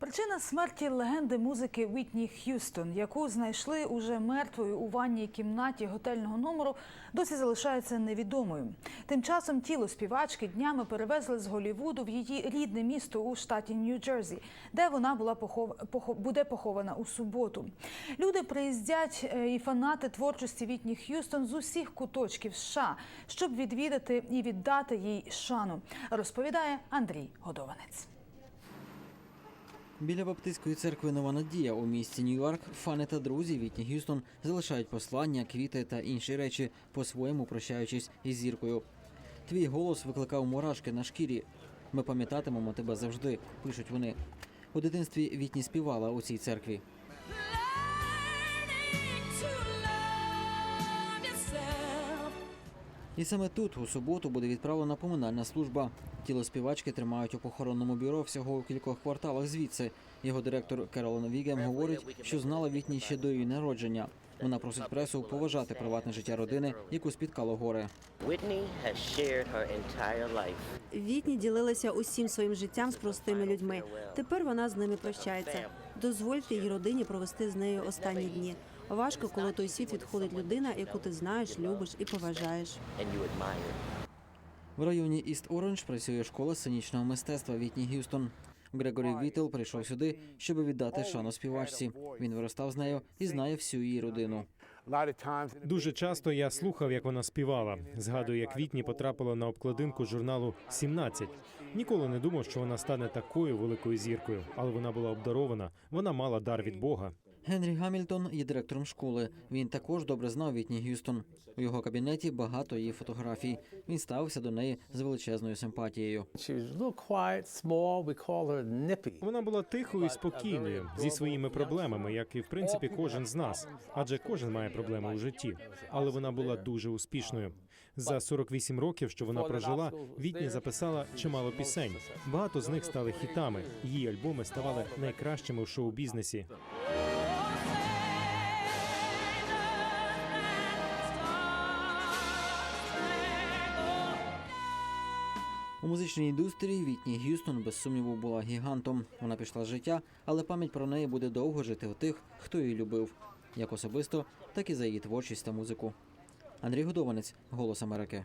Причина смерті легенди музики Вітні Х'юстон, яку знайшли уже мертвою у ванній кімнаті готельного номеру, досі залишається невідомою. Тим часом тіло співачки днями перевезли з Голівуду в її рідне місто у штаті Нью-Джерсі, де вона була похов... похо- буде похована у суботу. Люди приїздять е, і фанати творчості Вітні Х'юстон з усіх куточків США, щоб відвідати і віддати їй шану, розповідає Андрій Годованець. Біля баптистської церкви Нова Надія у місті Нью-Йорк фани та друзі Вітні Г'юстон залишають послання, квіти та інші речі, по-своєму прощаючись із зіркою. Твій голос викликав мурашки на шкірі. Ми пам'ятатимемо тебе завжди, пишуть вони. У дитинстві Вітні співала у цій церкві. І саме тут, у суботу, буде відправлена поминальна служба. Тіло співачки тримають у похоронному бюро всього у кількох кварталах звідси. Його директор Керолин Вігем говорить, що знала Вітні ще до її народження. Вона просить пресу поважати приватне життя родини, яку спіткало горе. Вітні ділилася усім своїм життям з простими людьми. Тепер вона з ними прощається. Дозвольте їй родині провести з нею останні дні. Важко, коли той світ відходить людина, яку ти знаєш, любиш і поважаєш. В районі Іст Оранж працює школа сценічного мистецтва Вітні Г'юстон. Грегорі Вітел прийшов сюди, щоб віддати шану співачці. Він виростав з нею і знає всю її родину. Дуже часто я слухав, як вона співала. Згадую, як Вітні потрапила на обкладинку журналу «17». Ніколи не думав, що вона стане такою великою зіркою, але вона була обдарована. Вона мала дар від Бога. Генрі Гамільтон є директором школи. Він також добре знав Вітні Г'юстон. У його кабінеті багато її фотографій. Він ставився до неї з величезною симпатією. Вона була тихою і спокійною зі своїми проблемами, як і в принципі кожен з нас, адже кожен має проблеми у житті. Але вона була дуже успішною. За 48 років, що вона прожила, Вітні записала чимало пісень. Багато з них стали хітами. Її альбоми ставали найкращими в шоу-бізнесі. У музичній індустрії Вітні Г'юстон без сумніву була гігантом. Вона пішла з життя, але пам'ять про неї буде довго жити у тих, хто її любив, як особисто, так і за її творчість та музику. Андрій Годованець, Голос Америки.